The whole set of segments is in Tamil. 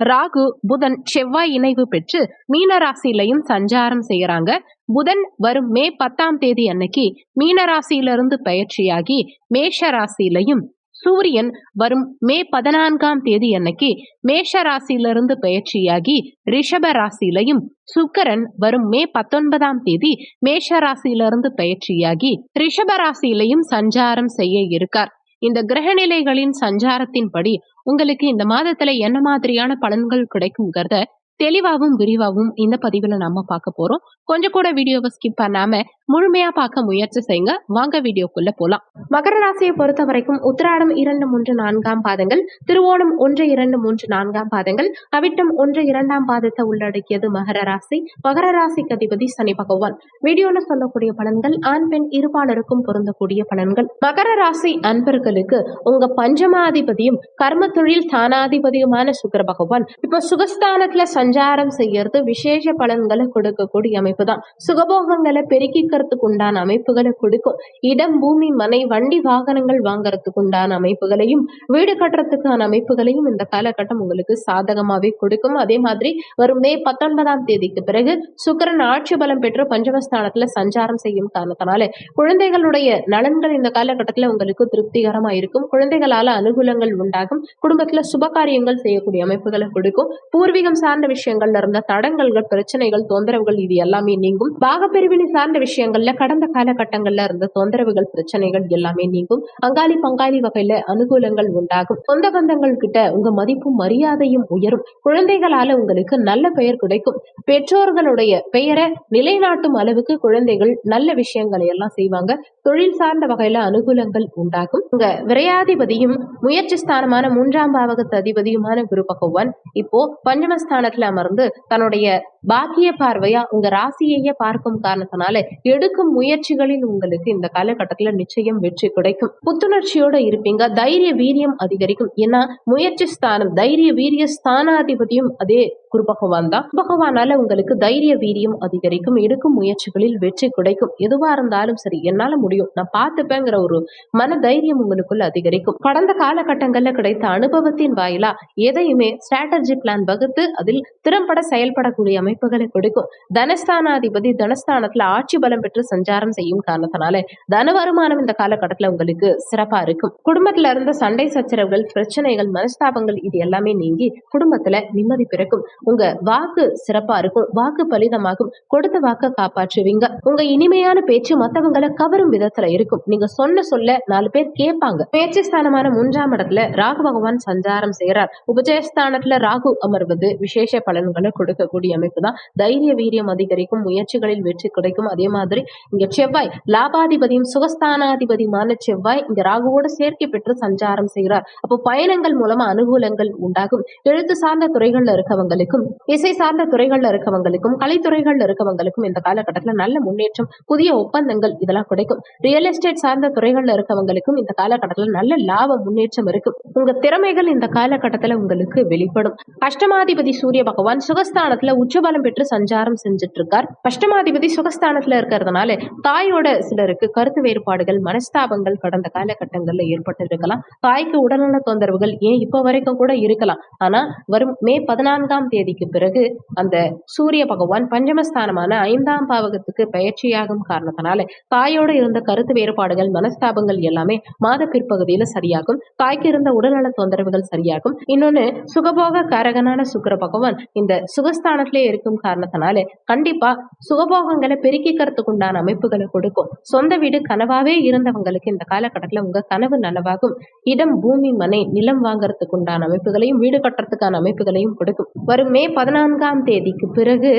ராகு புதன் செவ்வாய் இணைவு பெற்று மீனராசிலையும் சஞ்சாரம் செய்யறாங்க புதன் வரும் மே பத்தாம் தேதி அன்னைக்கு மீனராசியிலிருந்து பயிற்சியாகி மேஷ ராசியிலையும் சூரியன் வரும் மே பதினான்காம் தேதி அன்னைக்கு மேஷ ராசியிலிருந்து பயிற்சியாகி ரிஷப ராசியிலையும் சுக்கரன் வரும் மே பத்தொன்பதாம் தேதி மேஷ ராசியிலிருந்து பயிற்சியாகி ரிஷப ராசியிலையும் சஞ்சாரம் செய்ய இருக்கார். இந்த கிரகநிலைகளின் சஞ்சாரத்தின்படி உங்களுக்கு இந்த மாதத்துல என்ன மாதிரியான பலன்கள் கிடைக்குங்கிறத தெளிவாகவும் விரிவாகவும் இந்த பதிவில் நம்ம பார்க்க போறோம். கொஞ்சம் கூட வீடியோவை ஸ்கிப் பண்ணாம முழுமையா பார்க்க முயற்சி செய்யுங்க. வாங்க வீடியோக்குள்ள போலாம். மகர ராசியை பொறுத்த வரைக்கும் உத்திராடம் இரண்டு மூன்று நான்காம் பாதங்கள் திருவோணம் ஒன்று இரண்டு மூன்று நான்காம் பாதங்கள் அவிட்டம் ஒன்று இரண்டாம் பாதத்தை உள்ளடக்கியது மகர ராசி. மகர ராசிக்கு அதிபதி சனி பகவான். வீடியோல சொல்லக்கூடிய பலன்கள் ஆண் பெண் இருபாலருக்கும் பொருந்தக்கூடிய பலன்கள். மகர ராசி அன்பர்களுக்கு உங்க பஞ்சமாதிபதியும் கர்ம தொழில் தானாதிபதியுமான சுக்கர பகவான். இப்ப சுகஸ்தானத்துல சஞ்சாரம் செய்யறது விசேஷ பலன்களை கொடுக்கக்கூடிய அமைப்பு தான் சுகபோகங்களை பெருக்கிக்கிறதுக்கு உண்டான அமைப்புகளை கொடுக்கும். இடம் பூமி மனை வண்டி வாகனங்கள் வாங்கறதுக்கு உண்டான அமைப்புகளையும் வீடு கட்டுறதுக்கான அமைப்புகளையும் இந்த காலகட்டம் உங்களுக்கு சாதகமாகவே கொடுக்கும். அதே மாதிரி வரும் மே பத்தொன்பதாம் தேதிக்கு பிறகு சுக்கரன் ஆட்சி பலம் பெற்று பஞ்சமஸ்தானத்துல சஞ்சாரம் செய்யும் காரணத்தினால குழந்தைகளுடைய நலன்கள் இந்த காலகட்டத்துல உங்களுக்கு திருப்திகரமா இருக்கும். குழந்தைகளால அனுகூலங்கள் உண்டாகும். குடும்பத்துல சுப காரியங்கள் செய்யக்கூடிய அமைப்புகளை கொடுக்கும். பூர்வீகம் சார்ந்த விஷயங்கள்ல இருந்த தடங்கல்கள் பிரச்சனைகள் தொந்தரவுகள் இது எல்லாமே நீங்கும். பாகப்பிரிவினை சார்ந்த விஷயங்கள்ல கடந்த காலகட்டங்கள்ல இருந்த தொந்தரவுகள் பிரச்சனைகள் எல்லாமே நீங்கும். அங்காளி பங்காளி வகையில அனுகூலங்கள் உண்டாகும். சொந்த பந்தங்கள் கிட்ட உங்க மதிப்பும் மரியாதையும் உயரும். குழந்தைகளால உங்களுக்கு நல்ல பெயர் கிடைக்கும். பெற்றோர்களுடைய பெயரை நிலைநாட்டும் அளவுக்கு குழந்தைகள் நல்ல விஷயங்களை எல்லாம் செய்வாங்க. தொழில் சார்ந்த வகையில அனுகூலங்கள் உண்டாகும். உங்க விரையாதிபதியும் முயற்சி ஸ்தானமான மூன்றாம் பாவகத்து அதிபதியுமான குரு பகவான் இப்போ பஞ்சமஸ்தானத்துல அமர்ந்து தன்னுடைய பாக்கிய பார்வையா உங்க ராசியையே பார்க்கும் காரணத்தினால எடுக்கும் முயற்சிகளில் உங்களுக்கு இந்த காலகட்டத்துல நிச்சயம் வெற்றி கிடைக்கும். புத்துணர்ச்சியோட இருப்பீங்க. தைரிய வீரியம் அதிகரிக்கும். ஏன்னா முயற்சி ஸ்தானம் தைரிய வீரிய ஸ்தானாதிபதியும் அதே குரு பகவான் தான். பகவானால உங்களுக்கு தைரிய வீரியம் அதிகரிக்கும். எடுக்கும் முயற்சிகளில் வெற்றி கிடைக்கும். எதுவா இருந்தாலும் சரி என்னால முடியும். நான் பார்த்துப்பேங்கிற ஒரு மன தைரியம் உங்களுக்குள்ள அதிகரிக்கும். கடந்த காலகட்டங்கள்ல கிடைத்த அனுபவத்தின் வாயிலா எதையுமே ஸ்ட்ராட்டஜி பிளான் வகுத்து அதில் திறம்பட செயல்படக்கூடிய அமைப்புகளை கொடுக்கும். தனஸ்தானாதிபதி தனஸ்தானத்துல ஆட்சி பலம் பெற்று சஞ்சாரம் செய்யும் காரணத்தினால தன வருமானம் இந்த காலகட்டத்துல உங்களுக்கு சிறப்பா இருக்கும். குடும்பத்துல இருந்த சண்டை சச்சரவுகள் பிரச்சனைகள் மனஸ்தாபங்கள் இது எல்லாமே நீங்கி குடும்பத்துல நிம்மதி பிறக்கும். உங்க வாக்கு சிறப்பா இருக்கும். வாக்கு பலிதமாகும். கொடுத்த வாக்க காப்பாற்றுவீங்க. உங்க இனிமையான பேச்சு மத்தவங்களை கவரும் விதத்துல இருக்கும். நீங்க சொன்ன சொல்ல நாலு பேர் கேட்பாங்க. பேச்சு ஸ்தானமான மூன்றாம் இடத்துல ராகு பகவான் சஞ்சாரம் செய்யறார் உபஜயஸ்தானத்துல ராகு அமர்வது விசேஷ பலன்களை கொடுக்கக்கூடிய அமைப்பு தான் தைரிய வீரியம் அதிகரிக்கும் முயற்சிகளில் வெற்றி கிடைக்கும். அதே மாதிரி இங்க செவ்வாய் லாபாதிபதியும் சுகஸ்தானாதிபதியுமான செவ்வாய் இந்த ராகுவோடு சேர்க்கை பெற்று சஞ்சாரம் செய்கிறார். அப்போ பயணங்கள் மூலமா அனுகூலங்கள் உண்டாகும். எழுத்து சார்ந்த துறைகள்ல இருக்கவங்களுக்கும் இசை சார்ந்த துறைகள்ல இருக்கவங்களுக்கும் கலைத்துறைகள்ல இருக்கவங்களுக்கும் இந்த காலகட்டத்துல நல்ல முன்னேற்றம் புதிய ஒப்பந்தங்கள் இதெல்லாம் கிடைக்கும். ரியல் எஸ்டேட் சார்ந்த துறைகள்ல இருக்கவங்களுக்கும் இந்த காலகட்டத்துல நல்ல லாப முன்னேற்றம் இருக்கும். உங்க திறமைகள் இந்த காலகட்டத்துல உங்களுக்கு வெளிப்படும். அஷ்டமாதிபதி சூரிய பகவான் சுகஸ்தானத்துல உச்சபலம் பெற்று சஞ்சாரம் செஞ்சுட்டு இருக்கார் அஷ்டமாதிபதி சுகஸ்தானத்துல இருக்கிறதுனால தாயோட சிலருக்கு கருத்து வேறுபாடுகள் மனஸ்தாபங்கள் கடந்த காலகட்டங்கள்ல ஏற்பட்டு இருக்கலாம் தாய்க்கு உடல்நல தொந்தரவுகள் ஏன் இப்ப வரைக்கும் கூட இருக்கலாம். ஆனா வரும் மே பதினான்காம் தேதிக்கு பிறகு அந்த சூரிய பகவான் பஞ்சமஸ்தானமான ஐந்தாம் பாவகத்துக்கு பயிற்சியாகும் காரணத்தினால தாயோட இருந்த கருத்து வேறுபாடுகள் மனஸ்தாபங்கள் எல்லாமே மாத பிற்பகுதியில சரியாகும். தாய்க்கு இருந்த உடல்நல தொந்தரவுகள் சரியாகும். இன்னொன்னு சுகபோக காரகனான சுக்கர பகவான் இந்த சுகஸ்தானத்திலே கிடைக்கும் காரணத்தினால கண்டிப்பா சுகபோகங்களை பெருக்கிக்கிறதுக்கு உண்டான அமைப்புகளை கொடுக்கும். சொந்த வீடு கனவாவே இருந்தவங்களுக்கு இந்த காலகட்டத்துல உங்க கனவு நனவாகும். இடம் பூமி மனை நிலம் வாங்கறதுக்கு உண்டான அமைப்புகளையும் வீடு கட்டுறதுக்கான அமைப்புகளையும் கொடுக்கும். வரும் மே பதினான்காம் தேதிக்கு பிறகு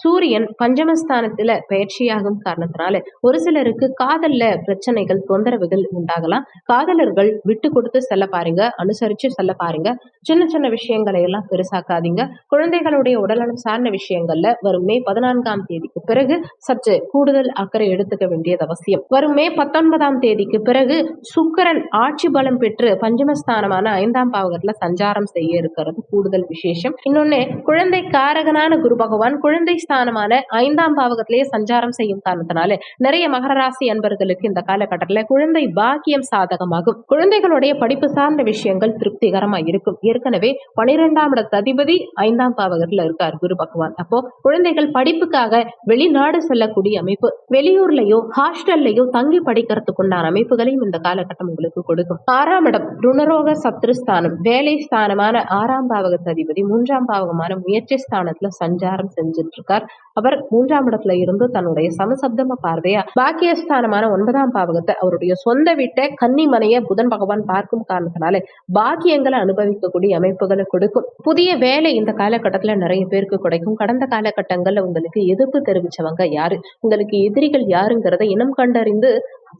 சூரியன் பஞ்சமஸ்தானத்துல பயிற்சியாகும் காரணத்தினால ஒரு சிலருக்கு காதல்ல பிரச்சனைகள் தொந்தரவுகள் உண்டாகலாம். காதலர்கள் விட்டு கொடுத்து செல்ல பாருங்க அனுசரிச்சு செல்ல பாருங்க. சின்ன சின்ன விஷயங்களை எல்லாம் பெருசாக்காதீங்க. குழந்தைகளுடைய உடல்நலம் சார்ந்த விஷயம் விஷயங்கள்ல வரும் மே பதினான்காம் தேதிக்கு பிறகு சற்று கூடுதல் அக்கறை எடுத்துக்க வேண்டியது அவசியம். வரும் மே பத்தொன்பதாம் தேதிக்கு பிறகு சுக்கரன் ஆட்சி பலம் பெற்று பஞ்சமஸ்தானமான ஐந்தாம் பாவகத்துல சஞ்சாரம் செய்ய இருக்கிறது. கூடுதல் விசேஷம். இன்னொன்னு குழந்தை காரகனான குரு பகவான் குழந்தை ஸ்தானமான ஐந்தாம் பாவகத்திலேயே சஞ்சாரம் செய்யும் காரணத்தினால நிறைய மகர ராசி அன்பர்களுக்கு இந்த காலகட்டத்தில் குழந்தை பாக்கியம் சாதகமாகும். குழந்தைகளுடைய படிப்பு சார்ந்த விஷயங்கள் திருப்திகரமா இருக்கும். ஏற்கனவே பனிரெண்டாம் இடத்து அதிபதி ஐந்தாம் பாவகத்துல இருக்கார் குரு பகவான். அப்போ குழந்தைகள் படிப்புக்காக வெளிநாடு செல்லக்கூடிய அமைப்பு. வெளியூர்லயோ ஹாஸ்டல்லையோ தங்கி படிக்கிறதுக்கு உண்டான அமைப்புகளையும் இந்த காலகட்டம் உங்களுக்கு கொடுக்கும். ஆறாம் இடம் ருணரோக சத்ருஸ்தானம் வேலை ஸ்தானமான ஆறாம் பாவகத்து அதிபதி மூன்றாம் பாவகமான முயற்சி ஸ்தானத்துல சஞ்சாரம் செஞ்சுட்டு இருக்கார் அவர் மூன்றாம் இடத்துல இருந்து தன்னுடைய சமசப்தம பார்வையா பாக்கியஸ்தானமான ஒன்பதாம் பாவகத்தை அவருடைய சொந்த வீட்டை கன்னிமனைய புதன் பகவான் பார்க்கும் காரணத்தினால பாக்கியங்களை அனுபவிக்கக்கூடிய அமைப்புகளை கொடுக்கும். புதிய வேலை இந்த காலகட்டத்துல நிறைய பேருக்கு கிடைக்கும். கடந்த காலகட்டங்கள்ல உங்களுக்கு எதிர்ப்பு தெரிவிச்சவங்க யாரு? உங்களுக்கு எதிரிகள் யாருங்கிறத இனம் கண்டறிந்து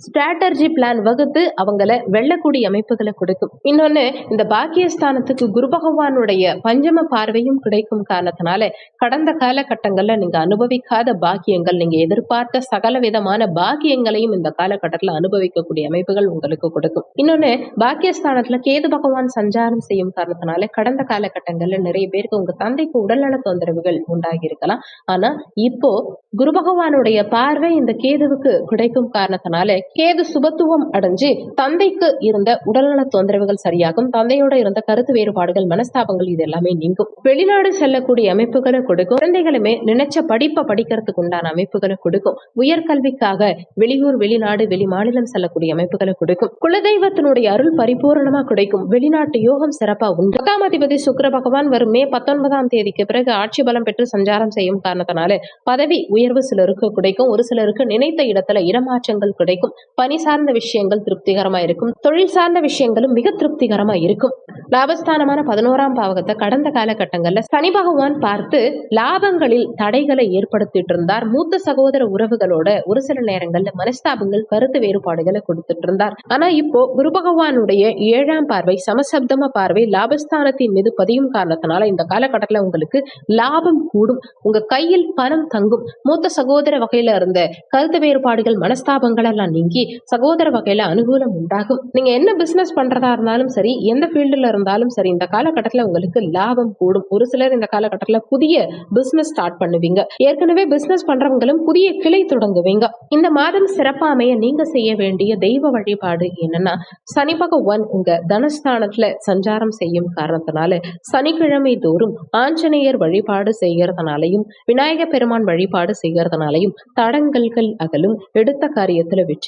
ஸ்ட்ராட்டர்ஜி பிளான் வகுத்து அவங்கள வெல்லக்கூடிய அமைப்புகளை கொடுக்கும். இன்னொன்னு இந்த பாக்கியஸ்தானத்துக்கு குரு பகவானுடைய பஞ்சம பார்வையும் கிடைக்கும் காரணத்தினால கடந்த காலகட்டங்கள்ல நீங்க அனுபவிக்காத பாக்கியங்கள் நீங்க எதிர்பார்த்த சகல விதமான பாக்கியங்களையும் இந்த காலகட்டத்துல அனுபவிக்கக்கூடிய அமைப்புகள் உங்களுக்கு கொடுக்கும். இன்னொன்னு பாக்கியஸ்தானத்துல கேது பகவான் சஞ்சாரம் செய்யும் காரணத்தினால கடந்த காலகட்டங்கள்ல நிறைய பேருக்கு உங்க தந்தைக்கு உடல்நல தொந்தரவுகள் உண்டாகி இருக்கலாம் ஆனா இப்போ குரு பகவானுடைய பார்வை இந்த கேதுவுக்கு கிடைக்கும் காரணத்தினால கேது சுபத்துவம் அடைஞ்சு தந்தைக்கு இருந்த உடல்நல தொந்தரவுகள் சரியாகும். தந்தையோட இருந்த கருத்து வேறுபாடுகள் மனஸ்தாபங்கள் இது எல்லாமே நீங்கும். வெளிநாடு செல்லக்கூடிய அமைப்புகளை கொடுக்கும். குழந்தைகளுமே நினைச்ச படிப்பை படிக்கிறதுக்கு உண்டான அமைப்புகளை கொடுக்கும். உயர்கல்விக்காக வெளியூர் வெளிநாடு வெளி மாநிலம் செல்லக்கூடிய அமைப்புகளை கொடுக்கும். குலதெய்வத்தினுடைய அருள் பரிபூரணமா கிடைக்கும். வெளிநாட்டு யோகம் சிறப்பா உண்டு. பத்தாம் அதிபதி சுக்கர பகவான் வரும் மே பத்தொன்பதாம் தேதிக்கு பிறகு ஆட்சி பலம் பெற்று சஞ்சாரம் செய்யும் காரணத்தினால பதவி உயர்வு சிலருக்கு கிடைக்கும். ஒரு சிலருக்கு நினைத்த இடத்துல இடமாற்றங்கள் கிடைக்கும். பணி சார்ந்த விஷயங்கள் திருப்திகரமா இருக்கும். தொழில் சார்ந்த விஷயங்களும் மிக திருப்திகரமா இருக்கும். லாபஸ்தானமான பதினோராம் பாவகத்தை கடந்த காலகட்டங்கள்ல சனி பகவான் பார்த்து லாபங்களில் தடைகளை ஏற்படுத்திட்டு இருந்தார். மூத்த சகோதர உறவுகளோட ஒரு சில நேரங்கள்ல மனஸ்தாபங்கள் கருத்து வேறுபாடுகளை கொடுத்துட்டு இருந்தார். ஆனா இப்போ குரு பகவானுடைய ஏழாம் பார்வை சமசப்தம பார்வை லாபஸ்தானத்தின் மீது பதியும் காரணத்தினால இந்த காலகட்டத்துல உங்களுக்கு லாபம் கூடும். உங்க கையில் பணம் தங்கும். மூத்த சகோதர வகையில இருந்த கருத்து வேறுபாடுகள் மனஸ்தாபங்கள் எல்லாம் நீங்கி சகோதர வகையில் அனுகூலம் உண்டாகும். நீங்க என்ன பிசினஸ் பண்றதா இருந்தாலும் சரி எந்த ஃபீல்டில் இருந்தாலும் சரி இந்த காலகட்டத்தில் உங்களுக்கு லாபம் கூடும். ஒரு சிலர் இந்த காலகட்டத்துல புதிய பிசினஸ் ஸ்டார்ட் பண்ணுவீங்க. ஏற்கனவே பிஸ்னஸ் பண்றவங்களும் புதிய கிளை தொடங்குவீங்க. இந்த மாதம் சிறப்பாமைய நீங்க செய்ய வேண்டிய தெய்வ வழிபாடு என்னன்னா சனி பகவான் உங்க தனஸ்தானத்துல சஞ்சாரம் செய்யும் காரணத்தினால சனிக்கிழமை தோறும் ஆஞ்சநேயர் வழிபாடு செய்கிறதுனாலையும் விநாயக பெருமான் வழிபாடு செய்கிறதுனாலையும் தடங்கல்கள் அகலும். எடுத்த காரியத்தில் வெற்றி